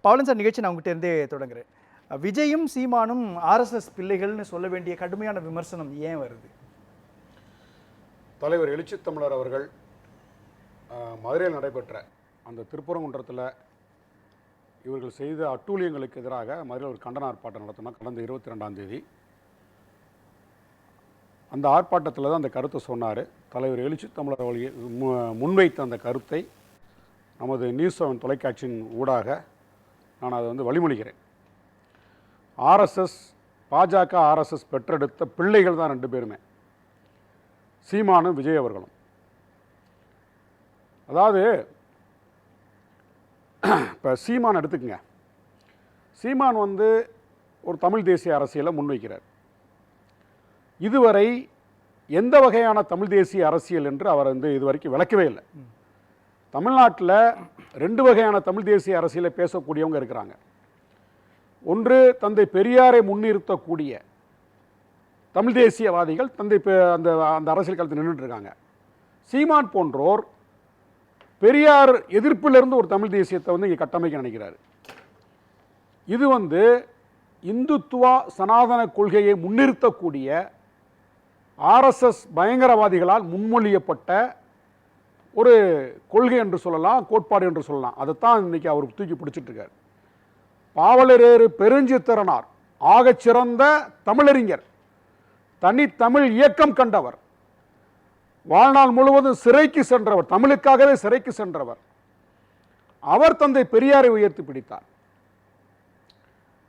பவலன் sir நிகழ்ச்சி நான் உங்ககிட்ட இருந்தே தொடங்குறேன். விஜயும் சீமானும் ஆர்எஸ்எஸ் பிள்ளைகள்னு சொல்ல வேண்டிய கடுமையான விமர்சனம் ஏன் வருது? தலைவர் எழுச்சித் தமிழர் அவர்கள் மதுரையில் நடைபெற்ற அந்த திருப்பரங்குன்றத்தில் இவர்கள் செய்த அட்டூழியங்களுக்கு எதிராக மதுரையில் ஒரு கண்டன ஆர்ப்பாட்டம் நடத்தினோம் கடந்த இருபத்தி ரெண்டாம் தேதி. அந்த ஆர்ப்பாட்டத்தில் தான் அந்த கருத்தை சொன்னார். தலைவர் எழுச்சித் தமிழர் அவர்கள் மு- முன்வைத்த அந்த கருத்தை நமது நியூஸ் செவன் தொலைக்காட்சியின் ஊடாக நான் அதை வந்து வழிமொழிகிறேன். ஆர்எஸ்எஸ் பாஜக ஆர்எஸ்எஸ் பெற்றெடுத்த பிள்ளைகள் தான் ரெண்டு பேருமே. சீமானும் விஜய் அவர்களும். அதாவது இப்போ சீமான் எடுத்துக்கங்க. சீமான் வந்து ஒரு தமிழ் தேசிய அரசியலை முன்வைக்கிறார். இதுவரை எந்த வகையான தமிழ் தேசிய அரசியல் என்று அவர் வந்து இதுவரைக்கும் விளக்கவே இல்லை. தமிழ்நாட்டில் ரெண்டு வகையான தமிழ் தேசிய அரசியலை பேசக்கூடியவங்க இருக்கிறாங்க. ஒன்று தந்தை பெரியாரை முன்னிறுத்தக்கூடிய தமிழ் தேசியவாதிகள் தந்தை பெ- அந்த அந்த அரசியல் காலத்தில் நின்றுட்டு இருக்காங்க. சீமான் போன்றோர் பெரியார் எதிர்ப்பிலிருந்து ஒரு தமிழ் தேசியத்தை வந்து இங்கே கட்டமைக்க நினைக்கிறார். இது வந்து இந்துத்துவா சனாதன கொள்கையை முன்னிறுத்தக்கூடிய ஆர்எஸ்எஸ் பயங்கரவாதிகளால் முன்மொழியப்பட்ட ஒரு கொள்கை என்று சொல்லலாம் கோட்பாடு என்று சொல்லலாம். அதைத்தான் இன்னைக்கு அவர் தூக்கி பிடிச்சிட்டு இருக்காரு பாவலரேறு பெருஞ்சித்திரனார் ஆகச் சிறந்த தமிழறிஞர் தனித்தமிழ் இயக்கம் கண்டவர் வாழ்நாள் முழுவதும் சிறைக்கு சென்றவர் தமிழுக்காகவே சிறைக்கு சென்றவர். அவர் தந்தை பெரியாரை உயர்த்தி பிடித்தார்.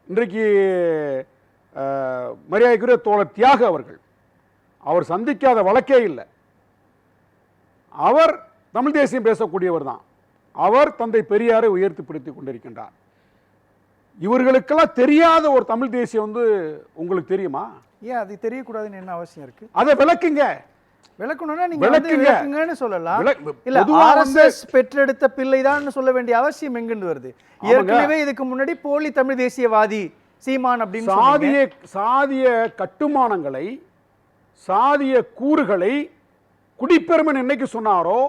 இன்றைக்கு மரியாதைக்குரிய தோழர் தியாக அவர்கள் அவர் சந்திக்காத வழக்கே இல்லை. அவர் தமிழ் தேசியம் பேசக்கூடியவர் தான். அவர் தந்தை பெரியாரை உயர்த்தி பிடித்துக் கொண்டிருக்கின்றார். இவர்களுக்கெல்லாம் தெரியாத ஒரு தமிழ் தேசியம் வந்து உங்களுக்கு தெரியுமா? ஏன் அது தெரியக்கூடாதுன்னு என்ன அவசியம் இருக்கு? அதை விளக்குங்க. விளக்கணும்னா நீங்க. விளக்குங்கன்னு சொல்லலாம். இல்ல ஆர்எஸ்எஸ் பெற்றெடுத்த பிள்ளைதான் சொல்ல வேண்டிய அவசியம் எங்கிருந்து வருது. ஏற்கனவே இதுக்கு முன்னாடி போலி தமிழ் தேசியவாதி சீமான் அப்படின்னு. சாதிய சாதிய கட்டுமானங்களை சாதிய கூறுகளை குடிப்பெருமன் என்னைக்கு சொன்னாரோ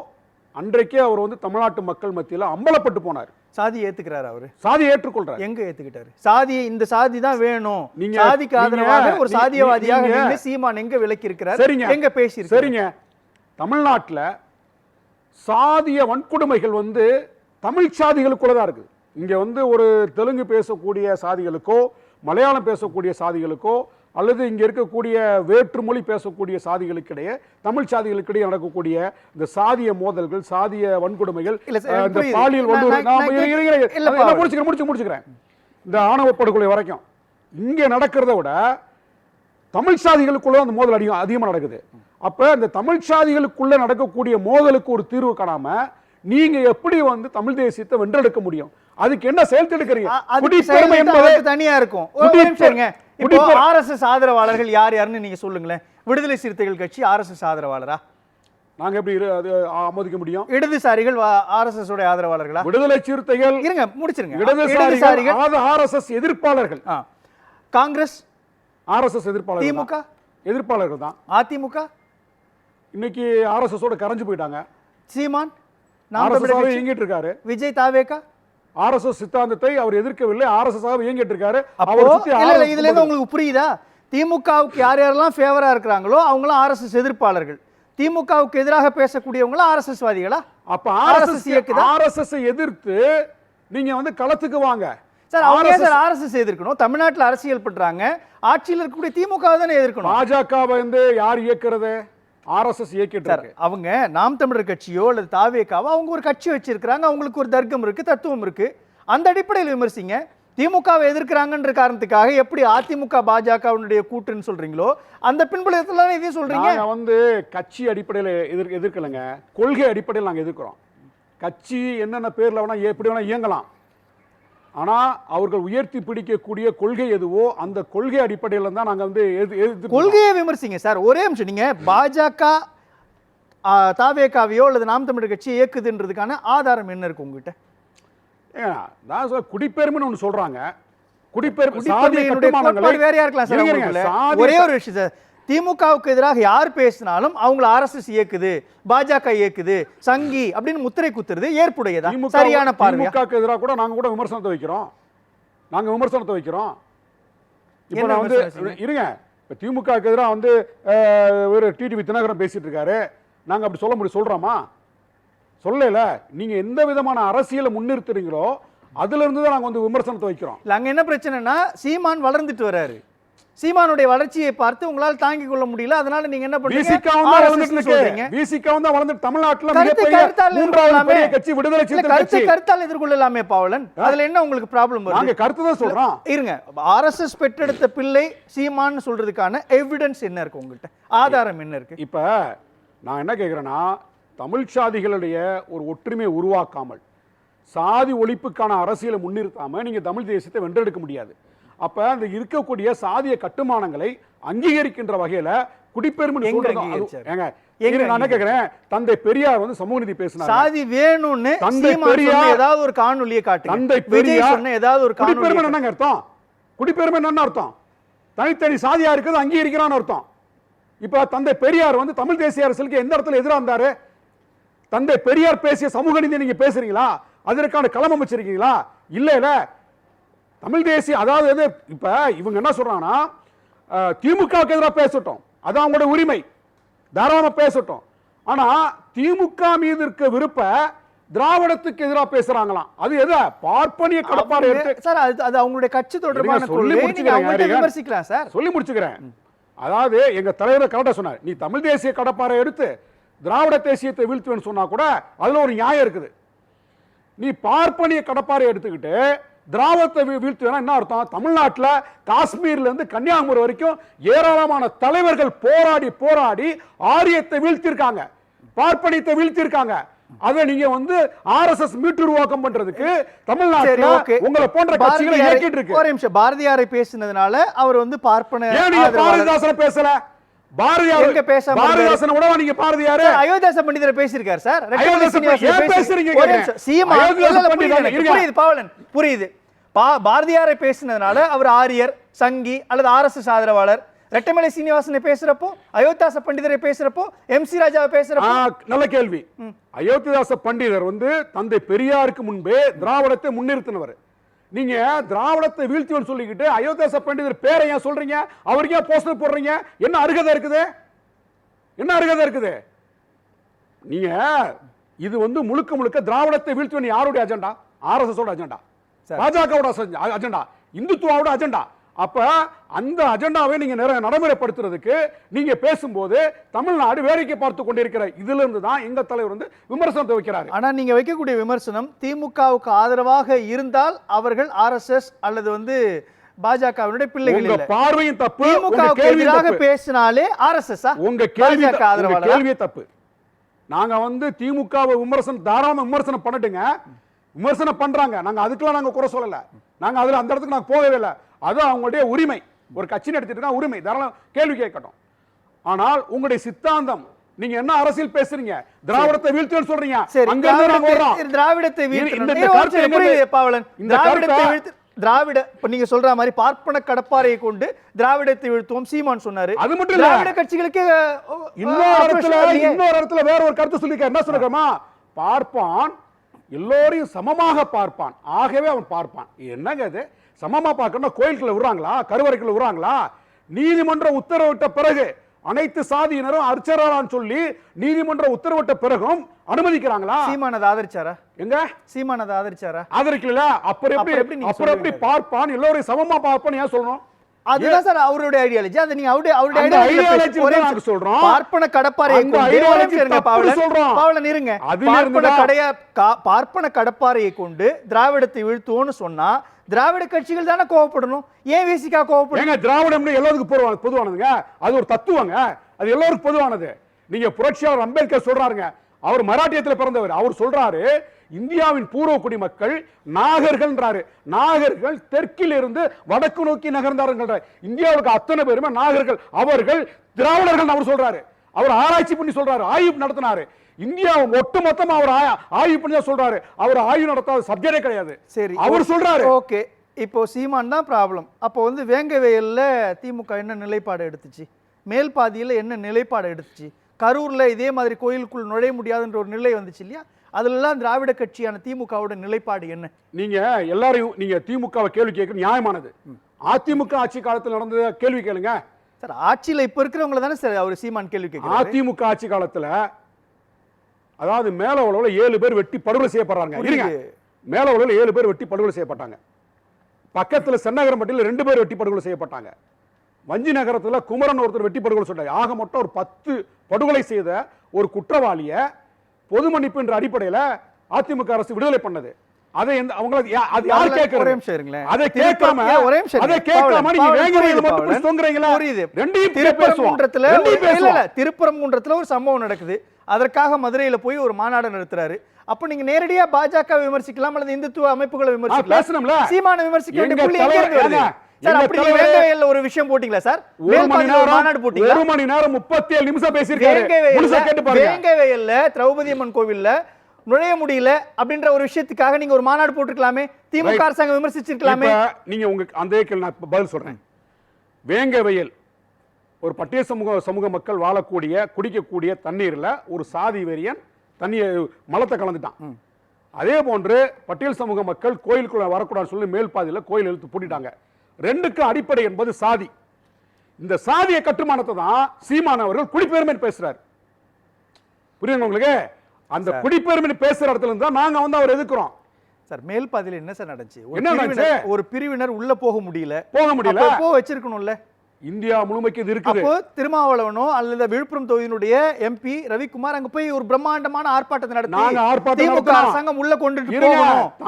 அன்றைக்கே அவர் வந்து தமிழ்நாட்டு மக்கள் மத்தியில் அம்பலப்பட்டு போனார். சாதி ஏத்துக்கிறாரு அவரு? சாதியை ஏற்றுக்கொள்றார். எங்க ஏத்துக்கிட்டாரு? சாதி இந்த சாதி தான் வேணும். நீங்க- சாதிக்கு ஆதரவாக ஒரு சாதியவாதியாக நின்று சீமான் எங்க விலக்கி இருக்கிறார் சரிங்க. எங்க பேசி சரிங்க. தமிழ்நாட்டில் சாதிய வன்கொடுமைகள் வந்து தமிழ் சாதிகளுக்குள்ள தான் இருக்குது. இங்க வந்து ஒரு தெலுங்கு பேசக்கூடிய சாதிகளுக்கோ மலையாளம் பேசக்கூடிய சாதிகளுக்கோ அல்லது இங்க இருக்கக்கூடிய வேற்றுமொழி பேசக்கூடிய சாதிகளுக்கிடையே தமிழ் சாதிகளுக்கிடையே நடக்கக்கூடிய இந்த சாதிய மோதல்கள் சாதிய வன்கொடுமைகள் இந்த. பாலியல் முடிச்சுக்கிறேன் முடிச்சு முடிச்சுக்கிறேன். இந்த ஆணவ படுகொலை வரைக்கும். இங்க நடக்கிறத விட தமிழ் சாதிகளுக்குள்ள அந்த மோதல் அதிகம் அதிகமா நடக்குது. அப்ப இந்த தமிழ் சாதிகளுக்குள்ள நடக்கக்கூடிய மோதலுக்கு ஒரு தீர்வு காணாம நீங்க எப்படி வந்து தமிழ் தேசியத்தை வென்றெடுக்க முடியும்? அதுக்கு என்ன செயல் எடுக்கிறீங்க குடிப்பெருமை என்பது தனியா இருக்கும். ஆர்எஸ்எஸ் ஆதரவாளர்கள் யார் யாருன்னு நீங்க சொல்லுங்களேன். விடுதலை சிறுத்தைகள் கட்சி ஆர்எஸ்எஸ் ஆதரவாளரா? நாங்க எப்படி ஆமோதிக்க முடியும்? இடதுசாரிகள் ஆர்எஸ்எஸ் உடைய ஆதரவாளர்களா? விடுதலை சிறுத்தைகள் இருங்க முடிச்சிருங்க. இடதுசாரிகள் ஆர்எஸ்எஸ் எதிர்ப்பாளர்கள். காங்கிரஸ்? ஆர்எஸ்எஸ் எதிர்ப்பாளர்கள் திமுக. எதிர்ப்பாளர்கள் தான். அதிமுக? இன்னைக்கு ஆர்எஸ்எஸ் ஓட கரைஞ்சு போயிட்டாங்க. சீமான்? நாம் இயங்கிட்டு இருக்காரு விஜய் தாவேகா ஆர்எஸ்எஸ் சித்தாந்தத்தை அவர் எதிர்க்கவில்லை ஆர்எஸ்எஸ் இயங்கிட்டு இருக்காரு அவரை இதுல இருந்து உங்களுக்கு புரியுதா திமுகவுக்கு யார் யாரெல்லாம் ஃபேவரா இருக்கிறாங்களோ அவங்களாம் ஆர்எஸ்எஸ் எதிர்ப்பாளர்கள் திமுகவுக்கு எதிராக பேசக்கூடியவங்களா ஆர்எஸ்எஸ் வாதிகளா அப்ப ஆர்எஸ்எஸ் இயக்குதா? ஆர்எஸ்எஸ் எதிர்த்து நீங்க வந்து களத்துக்கு வாங்க சார் அவங்க சார் ஆர்எஸ்எஸ் எதிர்க்கணும் தமிழ்நாட்டுல அரசியல் பண்றாங்க ஆட்சியில் இருக்கக்கூடிய திமுக தானே எதிர்க்கணும் பாஜக வந்து யார் இயக்குறது ஆர்எஸ்எஸ் இயக்கிட்டு சார் இருக்கு. அவங்க நாம் தமிழர் கட்சியோ அல்லது தாவேக்காவோ அவங்க ஒரு கட்சி வச்சிருக்கிறாங்க அவங்களுக்கு ஒரு தர்க்கம் இருக்கு தத்துவம் இருக்கு. அந்த அடிப்படையில் விமர்சிங்க. திமுகவை எதிர்க்கிறாங்கன்ற காரணத்துக்காக எப்படி அதிமுக பாஜகவினுடைய கூட்டுன்னு சொல்றீங்களோ அந்த பின்புலத்துல இதையும் சொல்றீங்க? வந்து கட்சி அடிப்படையில் எதிர் எதிர்க்கலைங்க. கொள்கை அடிப்படையில் நாங்க எதிர்க்கிறோம். கட்சி என்னென்ன பேர்ல வேணா எப்படி வேணா இயங்கலாம். ஆனா அவர்கள் உயர்த்தி பிடிக்கக்கூடிய கொள்கை எதுவோ அந்த கொள்கை அடிப்படையில் தான் நாங்க வந்து எது கொள்கையை விமர்சிங்க சார். ஒரே நிமிஷம். நீங்க பாஜக ஆ, தாவேகாவையோ அல்லது நாம் தமிழர் கட்சியை இயக்குதுன்றதுக்கான ஆதாரம் என்ன இருக்கு உங்ககிட்ட? நான் சொல்ல குடிப்பெருமைன்னு ஒன்று சொல்றாங்க. குடிப்பெருமை கோட்பாடு வேறையா இருக்கலாம் சார் ஒரே ஒரு விஷயம் சார். திமுகவுக்கு எதிராக யார் பேசினாலும் அவங்கள ஆர்எஸ்எஸ் இயக்குது பாஜக இயக்குது சங்கி அப்படின்னு முத்திரை குத்துறது ஏற்புடையதா? சரியான பார்வையா? திமுகக்கு எதிராக கூட நாங்க கூட விமர்சனத்தை வைக்கிறோம். நாங்க விமர்சனத்தை வைக்கிறோம். இப்போ நான் வந்து இருங்க. இப்போ திமுகக்கு எதிராக வந்து ஒரு டிடிவி தினகரன் பேசிட்டு இருக்காரு. நாங்க அப்படி சொல்ல முடியும். சொல்றோமா? சொல்லல. நீங்க எந்த விதமான அரசியலை முன்னிறுத்துறீங்களோ அதுல இருந்து தான் நாங்க வந்து விமர்சனத்தை வைக்கிறோம். இல்ல அங்க என்ன பிரச்சனைனா சீமான் வளர்ந்துட்டு வராரு. சீமானுடைய வளர்ச்சியை பார்த்து உங்களால் தாங்கிக் கொள்ள முடியல. அதனால நீங்க என்ன பண்றீங்க விசிகாவும் தான் வளர்ந்துட்டு தமிழ்நாட்டுல மிகப்பெரிய கட்சி விடுதலை சிறுத்தை கட்சி. கருத்தால் எதிர்கொள்ளலாமே பாவலன். அதுல என்ன உங்களுக்கு ப்ராப்ளம் வருது? நாங்க கருத்து தான் சொல்றோம். இருங்க. ஆர்எஸ்எஸ் பெற்றெடுத்த பிள்ளை சீமான்னு சொல்றதுக்கான எவிடன்ஸ் என்ன இருக்கு உங்கள்கிட்ட ஆதாரம் என்ன இருக்கு? இப்ப நான் என்ன கேட்குறேன்னா தமிழ் சாதிகளுடைய ஒரு ஒற்றுமையை உருவாக்காமல் சாதி ஒழிப்புக்கான அரசியலை முன்னிறுத்தாம நீங்க தமிழ் தேசியத்தை வென்றெடுக்க முடியாது. அப்ப அந்த இருக்கக்கூடிய சாதிய கட்டுமானங்களை அங்கீகரிக்கின்ற வகையில குடிப்பெருமை? ஏங்க நான் தந்தை பெரியார் வந்து சமூக நீதி பேசினார். சாதி வேணும்னு தந்தை பெரியார், ஏதாவது ஒரு காணொலியை காட்டுங்க. தந்தை பெரியார் சொன்ன ஏதாவது ஒரு குடிப்பெருமை என்னங்க அர்த்தம்? குடிப்பெருமை என்ன அர்த்தம்? தனித்தனி சாதியா இருக்குது அங்கீகரிக்கிறான்னு அர்த்தம். இப்ப தந்தை பெரியார் வந்து தமிழ் தேசிய அரசியலுக்கு எந்த இடத்துல எதிரா இருந்தாரு? தந்தை பெரியார் பேசிய சமூக நீதி நீங்க பேசுறீங்களா? அதற்கான களம் அமைச்சிருக்கீங்களா? இல்ல இல்ல. தமிழ் தேசிய அதாவது எது இப்ப இவங்க என்ன சொல்றாங்கன்னா அஹ், திமுகவுக்கு எதிராக பேசட்டும். அது அவங்களோட உரிமை. தாராளமா பேசட்டும். ஆனா திமுக மீது இருக்க விருப்ப திராவிடத்துக்கு எதிராக பேசுறாங்களாம். அது எது? பார்ப்பனிய அவங்க- சார் அது அது அவங்களுடைய கட்சி தொடர்பான சொல்லி முடிச்சுக்கிறேன், சார். சொல்லி முடிச்சுக்கிறேன். அதாவது எங்க தலைவர் கரெக்டா சொன்னார் நீ தமிழ் தேசிய கடப்பாறை எடுத்து திராவிட தேசியத்தை வீழ்த்துவேன்னு சொன்னா கூட அதுல ஒரு நியாயம் இருக்குது. நீ பார்ப்பனிய கடப்பாறை எடுத்துக்கிட்டு திராவிடத்தை வீழ்த்துவேனா என்ன அர்த்தம்? தமிழ்நாட்டுல காஷ்மீர்ல இருந்து கன்னியாகுமரி வரைக்கும் ஏராளமான தலைவர்கள் போராடி போராடி ஆரியத்தை வீழ்த்திருக்காங்க. பார்ப்பனியத்தை வீழ்த்திருக்காங்க. அதை நீங்க வந்து ஆர்எஸ்எஸ் மீட்டுருவாக்கம் பண்றதுக்கு தமிழ்நாட்டுல உங்களை போன்ற கட்சிகளை இயக்கிட்டு இருக்கு. ஒரு நிமிஷம். பாரதியாரை பேசினதுனால அவர் வந்து பார்ப்பன நீங்க. பாரதிதாசனை பேசல? பாரதியார் பேசாம பாரதிதாசனை விடவா நீங்க பாரதியாரு? அயோத்தியாச பண்டிதர் பேசியிருக்காரு சார். பேசி- பேசுறீங்க. புரியுது பாவலன். புரியுது. பா பாரதியாரை பேசினதுனால அவர் ஆரியர் சங்கி அல்லது ஆர்எஸ்எஸ் ஆதரவாளர். ரெட்டமலை சீனிவாசனை பேசுறப்போ அயோத்தியாச பண்டிதரை பேசுறப்போ எம் சி ராஜாவை பேசுறப்போ நல்ல கேள்வி. அயோத்திதாச பண்டிதர் வந்து தந்தை பெரியாருக்கு முன்பே திராவிடத்தை முன்னிறுத்தினவர். நீங்க திராவிடத்தை வீழ்த்துவன்னு சொல்லிக்கிட்டு அயோத்தியாச பண்டிதர் பேரை ஏன் சொல்றீங்க? அவருக்கு ஏன் போஸ்டர் போடுறீங்க? என்ன அருகதை இருக்குது? என்ன அருகதை இருக்குது? நீங்க இது வந்து முழுக்க முழுக்க திராவிடத்தை வீழ்த்துவன் யாருடைய அஜெண்டா? ஆர்எஸ்எஸ் ஓட அஜெண்டா. பாஜகவோட அஜெண்டா இந்துத்துவாவோட அஜெண்டா. அப்ப அந்த அஜெண்டாவை நீங்க நடைமுறைப்படுத்துறதுக்கு நீங்க பேசும்போது தமிழ்நாடு வேடிக்கை பார்த்து கொண்டிருக்கிற இதுல இருந்து தான் எங்க தலைவர் வந்து விமர்சனத்தை வைக்கிறாரு ஆனா நீங்க வைக்கக்கூடிய விமர்சனம் திமுகவுக்கு ஆதரவாக இருந்தால் அவர்கள் ஆர்எஸ்எஸ் அல்லது வந்து பாஜகவினுடைய பிள்ளைகள் பார்வையும் தப்பு திமுகவுக்கு எதிராக பேசினாலே ஆர்எஸ்எஸ் உங்க கேள்வி? கேள்வியே தப்பு. நாங்க வந்து திமுகவை விமர்சனம் தாராளமா விமர்சனம் பண்ணட்டுங்க. விமர்சனம் பண்றாங்க. நாங்க அதுக்கெல்லாம் நாங்க குறை சொல்லல. நாங்க அதுல அந்த இடத்துக்கு நாங்க போகவே இல்லை. அது அவங்களுடைய உரிமை. ஒரு கட்சின்னு எடுத்துட்டு இருக்கா உரிமை. தாராளம் கேள்வி கேட்கட்டும். ஆனால் உங்களுடைய சித்தாந்தம் நீங்க என்ன அரசியல் பேசுறீங்க? திராவிடத்தை வீழ்த்துன்னு சொல்றீங்க. அங்க இருந்து நாங்க திராவிடத்தை- இருந்து- பாவலன். திராவிடத்தை வீழ்த்து திராவிட இப்ப நீங்க சொல்ற மாதிரி பார்ப்பன கடப்பாறையை கொண்டு திராவிடத்தை வீழ்த்துவோம் சீமான் சொன்னாரு. அது மட்டும் இல்ல. திராவிட கட்சிகளுக்கு இன்னொரு இடத்துல இன்னொரு இடத்துல வேற ஒரு கருத்து சொல்லிக்க என்ன சொல்லுறமா பார்ப்பான் எல்லோரையும் சமமாக பார்ப்பான். ஆகவே அவன் பார்ப்பான். என்னங்க இது? சமமா பார்க்கணும் கோயிலுக்குள்ள விடுறாங்களா? கருவறைக்குள்ள விடுறாங்களா? நீதிமன்ற உத்தரவிட்ட பிறகு அனைத்து சாதியினரும் அர்ச்சரான்னு சொல்லி நீதிமன்ற உத்தரவிட்ட பிறகும் அனுமதிக்கிறாங்களா? சீமான் அதை ஆதரிச்சாரா? எங்க? சீமான் அதை ஆதரிச்சாரா? ஆதரிக்கல. அப்புறம் எப்படி அப்புறம் எப்படி? பார்ப்பான்? எல்லோரையும் சமமா பார்ப்பான் ஏன் சொல்லணும்? அதுதான் சார் அவருடைய ஐடியாலஜி அதை நீங்க அவருடைய அவருடைய பேசு- ஒரே சொல்றோம். பார்ப்பன நிமிஷம் இருங்க பாவலன். பாவலன் இருங்க. பார்ப்பன கடைய பார்ப்பன கடப்பாறையை கொண்டு திராவிடத்தை வீழ்த்துவோம்னு சொன்னா திராவிட கட்சிகள் தானே கோவப்படணும்? ஏன் விசிகா கோவப்படணும்? எல்லாத்துக்கும் பொதுவானது பொதுவானதுங்க? அது ஒரு தத்துவங்க. அது எல்லாருக்கும் பொதுவானது. நீங்க புரட்சியாளர் அம்பேத்கர் சொல்றாருங்க. அவர் மராட்டியத்துல பிறந்தவர். அவர் சொல்றாரு இந்தியாவின் பூர்வ குடிமக்கள் நாகர்கள்ன்றாரு. நாகர்கள் தெற்கில் இருந்து வடக்கு நோக்கி நகர்ந்தார்கள் இந்தியாவுக்கு அத்தனை பேருமே நாகர்கள் அவர்கள் திராவிடர்கள் அவர் சொல்றாரு. அவர் ஆராய்ச்சி பண்ணி சொல்றாரு ஆய்வு நடத்தினாரு. இந்தியா ஒட்டு மொத்தமா அவர் ஆய- ஆய்வு பண்ணி தான் சொல்றாரு. அவர் ஆய்வு நடத்தாத சப்ஜெக்டே கிடையாது. சரி அவர் சொல்றாரு. ஓகே. இப்போ சீமான் தான் ப்ராப்ளம் அப்போ வந்து வேங்கவேயல்ல திமுக என்ன நிலைப்பாடு எடுத்துச்சு? மேல் பாதியில என்ன நிலைப்பாடு எடுத்துச்சு? கரூர்ல இதே மாதிரி கோயிலுக்குள் நுழைய முடியாதுன்ற ஒரு நிலை வந்துச்சு இல்லையா? அதுலலாம் திராவிட கட்சியான திமுகவோட நிலைப்பாடு என்ன? நீங்க எல்லாரையும் நீங்க திமுகவை கேள்வி கேட்க நியாயமானது. அதிமுக ஆட்சி காலத்தில் நடந்தது கேள்வி கேளுங்க. சார் ஆட்சியில இப்ப இருக்கிறவங்கள தானே சார் அவர் சீமான் கேள்வி கேட்கிறாரு? அதிமுக ஆட்சி காலத்துல அதாவது மேல உழவுல ஏழு பேர் வெட்டி படுகொலை செய்யப்படுறாங்க. இருங்க. மேல உழவுல ஏழு பேர் வெட்டி படுகொலை செய்யப்பட்டாங்க. பக்கத்துல சென்னகரம்பட்டியில் ரெண்டு பேர் வெட்டி படுகொலை செய்யப்பட்டாங்க. வஞ்சி நகரத்துல குமரன் ஒருத்தர் வெட்டி படுகொலை சொன்னாங்க ஆக மொத்தம் ஒரு பத்து படுகொலை செய்த ஒரு குற்றவாளிய பொது மன்னிப்பு என்ற அடிப்படையில அதிமுக அரசு விடுதலை பண்ணது அதை எந்த அவங்கள அது யார் ஒரே கேட்கறது நிமிஷம். அதை கேட்காம ஒரே நிமிஷம் அதை. கேட்காம நீங்க பாவலன், வேங்க புரியுது மட்டும். பிடிச்சு தொங்குறீங்களா புரியுது. ரெண்டையும் திருப்பரங்குன்றத்துல இல்ல. திருப்பரங்குன்றத்துல ஒரு சம்பவம் நடக்குது அதற்காக மதுரையில போய் ஒரு மாநாடு நடத்துறாரு அப்ப நீங்க நேரடியா பாஜக விமர்சிக்கலாம் அல்லது இந்துத்துவ அமைப்புகளை விமர்சிக்கலாம் பேசணும்ல. சீமான விமர்சிக்க வேண்டிய புள்ளி எங்க வருது? சார் அப்படி வேங்கவேல்ல ஒரு விஷயம் போட்டீங்களா சார்? ஒரு மணி ஒரு மாநாடு நேரம் போட்டீங்களா? ஒரு மணி நேரம் முப்பத்தி ஏழு நிமிஷம் பேசியிருக்காரு. முழுசா கேட்டு பாருங்க. வேங்கவேல்ல திரௌபதி அம்மன் கோவில்ல நுழைய முடியல அப்படின்ற ஒரு விஷயத்துக்காக நீங்க ஒரு மாநாடு போட்டிருக்கலாமே. திமுக. அரசாங்கம் விமர்சிச்சிருக்கலாமே. நீங்க உங்க அந்த நான் பதில் சொல்றேன். வேங்க வெயில் ஒரு பட்டியல் சமூக சமூக மக்கள் வாழக்கூடிய குடிக்கக்கூடிய தண்ணீர்ல ஒரு சாதி வெறியன் தண்ணியை மலத்தை கலந்துட்டான். அதே போன்று பட்டியல் சமூக மக்கள் கோயிலுக்குள்ள வரக்கூடாதுன்னு சொல்லி மேல் பாதியில கோயில் இழுத்து பூட்டிட்டாங்க. ரெண்டுக்கும் அடிப்படை என்பது சாதி. இந்த சாதிய கட்டுமானத்தை தான் சீமான் அவர்கள் குடிப்பெருமை பேசுறாரு. புரியுதுங்க உங்களுக்கு? அந்த குடிப்பெருமை பேசுற இடத்துல இருந்து தான் நாங்க வந்து அவர் எதிர்க்கிறோம். சார் மேல் பாதியில என்ன சார் நடந்துச்சு? ஒரு பிரிவினர் நடந்துச்சு? ஒரு பிரிவினர் உள்ள போக முடியல. போக முடியல. போ வச்சிருக்கணும்ல? இந்தியா முழுமைக்கு இது இருக்குது அப்போ திருமாவளவனோ அல்லது விழுப்புரம் தொகுதியினுடைய எம்பி ரவிக்குமார் அங்க போய் ஒரு பிரம்மாண்டமான ஆர்ப்பாட்டத்தை நடத்தி திமுக. அரசாங்கம் உள்ள இருங்க,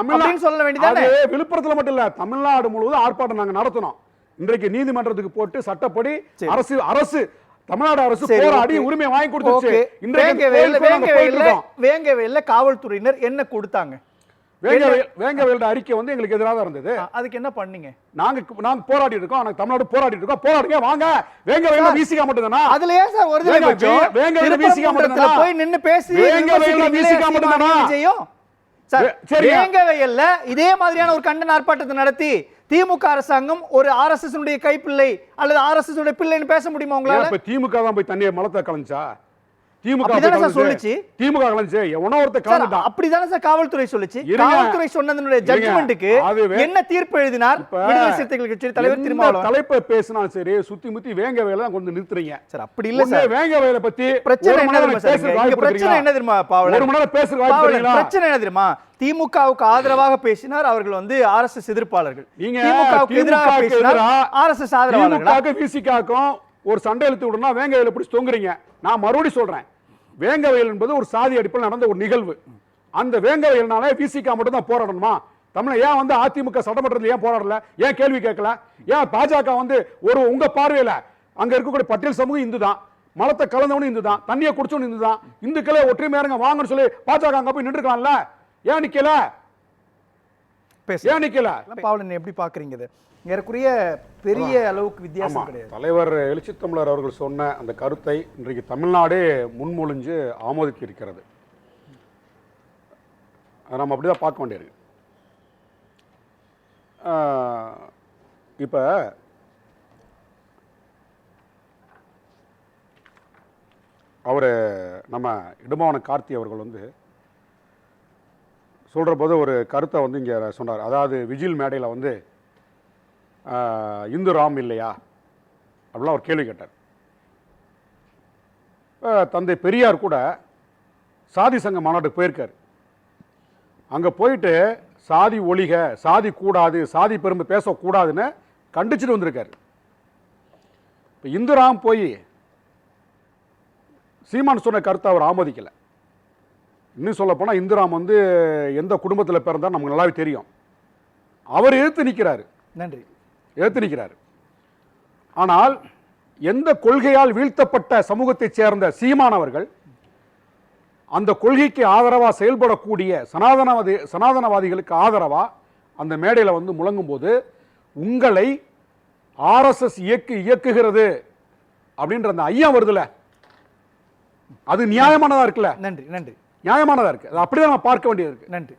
போகணும் சொல்ல வேண்டியதானே விழுப்புரத்துல மட்டும் இல்ல தமிழ்நாடு முழுவதும் ஆர்ப்பாட்டம் நாங்க நடத்தினோம் இன்றைக்கு நீதிமன்றத்துக்கு போட்டு சட்டப்படி. அரசு அரசு தமிழ்நாடு அரசு போராடி. உரிமை வாங்கி கொடுத்துச்சு இன்றைக்கு. வேங்கவேல்ல காவல்துறையினர் என்ன கொடுத்தாங்க வேங்கவேல் வேங்கவேலோட அறிக்கை வந்து எங்களுக்கு எதிராக இருந்தது. அதுக்கு என்ன பண்ணீங்க? நாங்க நாங்க போராடி இருக்கோம். நாங்க தமிழ்நாடு போராடி இருக்கோம். போராடுங்க வாங்க. வேங்கவேல வீசிக்கா மட்டும் தானா அதுல ஏன் சார் ஒரு வேங்க, வேங்கவேல வீசிக்கா மட்டும்தானா? போய் நின்னு பேசி வேங்கவேல வீசிக்கா மட்டும்தானா? சார். வேங்கவேல்ல இதே மாதிரியான ஒரு கண்டன ஆர்ப்பாட்டத்தை நடத்தி திமுக அரசாங்கம் ஒரு ஆர்எஸ்எஸ் கைப்பிள்ளை அல்லது ஆர்எஸ்எஸ் பிள்ளைன்னு பேச முடியுமா உங்களால? திமுக தான் போய் தண்ணியை மலத்தை கலந்துச்சா திமுக சார். சொல்லுச்சு? திமுக கலந்துச்சு எவனோ ஒருத்தர் சார் கலந்துட்டான் அப்படிதானே சார் காவல்துறை சொல்லுச்சு. காவல்துறை சொன்னதனுடைய. ஜட்ஜ்மெண்ட்டுக்கு என்ன தீர்ப்பு எழுதினார்? விடுதலை சிறுத்தைகள் கட்சி தலைவர் திருமாவளவன். தலைப்பை பேசினாலும் சரி சுத்தி முத்தி வேங்க வேலை தான் கொண்டு நிறுத்துறீங்க. சார் அப்படி இல்ல சார். வேங்க வேலை பத்தி பிரச்சனை என்ன தெரியுமா பிரச்சனை? என்ன தெரியுமா பாவலன்? ஒரு மணி நேரம் வாய்ப்பு கொடுக்குறீங்களா? பிரச்சனை என்ன தெரியுமா? திமுகவுக்கு ஆதரவாக பேசினார் அவர்கள் வந்து ஆர்எஸ்எஸ் எதிர்ப்பாளர்கள். நீங்க திமுகவுக்கு எதிராக பேசினார் ஆதரவாளர்களா? திமுக விசிகாக்கும் ஒரு சண்டை இழுத்து விடனா வேங்க வேலை பிடிச்சி தொங்குறீங்க. நான் மறுபடியும் சொல்றேன். வேங்க வயல் என்பது ஒரு சாதி அடிப்பில் நடந்த ஒரு நிகழ்வு. அந்த வேங்க வயல்னால விசிகா மட்டும் தான் போராடணுமா? தமிழை ஏன் வந்து அதிமுக சட்டமன்றத்தில் ஏன் போராடல? ஏன் கேள்வி கேட்கல? ஏன் பாஜக வந்து ஒரு உங்க பார்வையில் அங்கே இருக்கக்கூடிய பட்டியல் சமூகம் இந்து தான் மலத்தை கலந்தவனும் இந்து தான் தண்ணியை குடிச்சவனும் இந்து தான் இந்துக்களே ஒற்றுமையாருங்க வாங்கன்னு சொல்லி பாஜக அங்கே போய் நின்றுக்கலாம்ல ஏன் நிற்கல ஏன் நிக்கல? பாவலன் எப்படி பாக்குறீங்க இது ஏறக்குறைய பெரிய அளவுக்கு வித்தியாசம் கிடையாது. தலைவர் எழுச்சி தமிழர் அவர்கள் சொன்ன அந்த கருத்தை இன்றைக்கு தமிழ்நாடே முன்மொழிஞ்சு ஆமோதித்து இருக்கிறது நம்ம அப்படிதான் பார்க்க ஆஹ், இப்ப அவர் நம்ம இடுமாவன கார்த்தி அவர்கள் வந்து சொல்கிற போது ஒரு கருத்தை வந்து இங்கே சொன்னார். அதாவது விஜில் மேடையில் வந்து இந்து ராம் இல்லையா? அப்படிலாம் ஒரு கேள்வி கேட்டார். தந்தை பெரியார் கூட சாதி சங்க மாநாட்டுக்கு போயிருக்கார். அங்கே போயிட்டு சாதி ஒழிக சாதி கூடாது சாதி பெருமை பேசக்கூடாதுன்னு கண்டிச்சுட்டு வந்திருக்கார். இப்போ இந்துராம் போய் சீமான் சொன்ன கருத்தை அவர் ஆமோதிக்கலை. இன்னும் சொல்ல போனால் இந்துராம் வந்து எந்த குடும்பத்தில் பிறந்தா நமக்கு நல்லாவே தெரியும். அவர் எதிர்த்து நிற்கிறாரு நன்றி. எதிர்த்து நிற்கிறார் ஆனால் எந்த கொள்கையால் வீழ்த்தப்பட்ட சமூகத்தைச் சேர்ந்த சீமான் அவர்கள் அந்த கொள்கைக்கு ஆதரவாக செயல்படக்கூடிய சனாதனவாதி சனாதனவாதிகளுக்கு ஆதரவா அந்த மேடையில் வந்து முழங்கும் போது உங்களை ஆர்எஸ்எஸ் இயக்கு இயக்குகிறது அப்படின்ற அந்த ஐயம் வருதுல. அது நியாயமானதா இருக்குல்ல? நன்றி நன்றி. நியாயமானதா இருக்கு. அது அப்படிதான் நம்ம பார்க்க வேண்டியது இருக்கு. நன்றி.